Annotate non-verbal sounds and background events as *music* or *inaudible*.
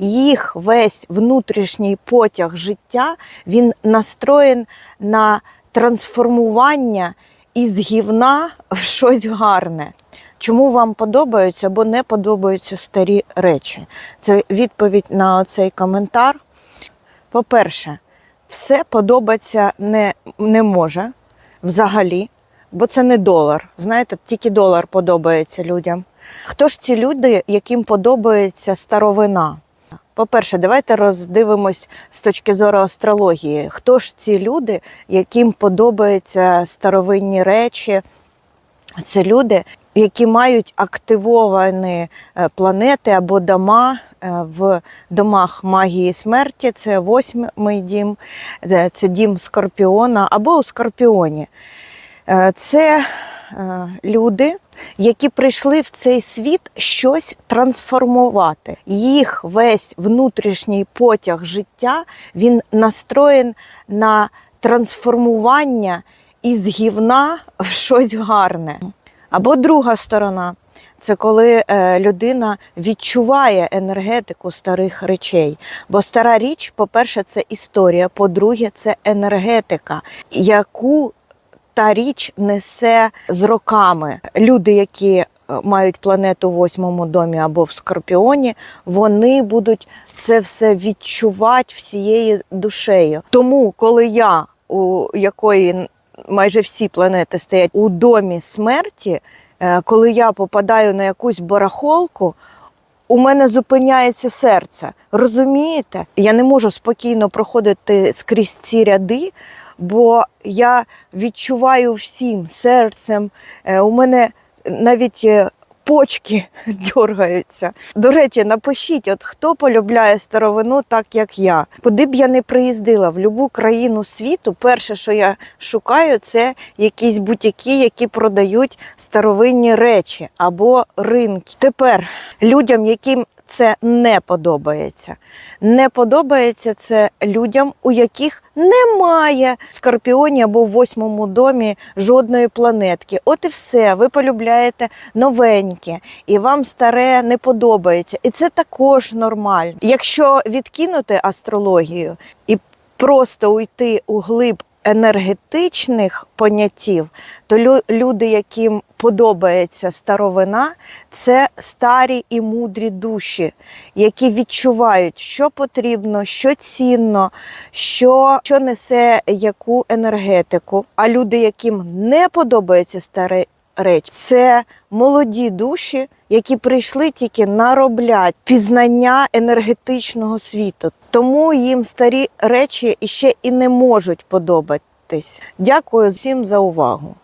їх весь внутрішній потяг життя він настроєн на трансформування із гівна в щось гарне. Чому вам подобаються або не подобаються старі речі? Це відповідь на цей коментар. По-перше, все подобатися не, не може взагалі, бо це не долар. Знаєте, тільки долар подобається людям. Хто ж ці люди, яким подобається старовина? По-перше, давайте роздивимось з точки зору астрології. Хто ж ці люди, яким подобаються старовинні речі? Це люди, які мають активовані е, планети або дома е, в домах магії смерті. Це восьмий дім, е, це дім Скорпіона або у Скорпіоні. Це люди, які прийшли в цей світ щось трансформувати. Їх весь внутрішній потяг життя він настроєн на трансформування із гівна в щось гарне. Або друга сторона це коли е, людина відчуває енергетику старих речей. Бо стара річ, по-перше, це історія, по-друге, це енергетика, яку та річ несе з роками. Люди, які е, мають планету в восьмому домі або в скорпіоні, вони будуть це все відчувати всією душею. Тому, коли я, у якої майже всі планети стоять у домі смерті, е, коли я попадаю на якусь барахолку, у мене зупиняється серце. Розумієте? Я не можу спокійно проходити скрізь ці ряди, бо я відчуваю всім серцем. Е, У мене навіть е, почки *laughs* дергаються. До речі, напишіть, от хто полюбляє старовину так, як я. Куди б я не приїздила, в будь-яку країну світу, перше, що я шукаю, це якісь бутіки, які продають старовинні речі або ринки. Тепер людям, яким це не подобається. Не подобається це людям, у яких немає в скорпіоні або в восьмому домі жодної планетки. От і все. Ви полюбляєте новеньке, і вам старе не подобається. І це також нормально. Якщо відкинути астрологію і просто уйти у глиб енергетичних поняттів, то люди, яким подобається старовина, це старі і мудрі душі, які відчувають, що потрібно, що цінно, що, що несе яку енергетику. А люди, яким не подобається старе речі, це молоді душі, які прийшли тільки нароблять пізнання енергетичного світу. Тому їм старі речі іще і не можуть подобатись. Дякую всім за увагу.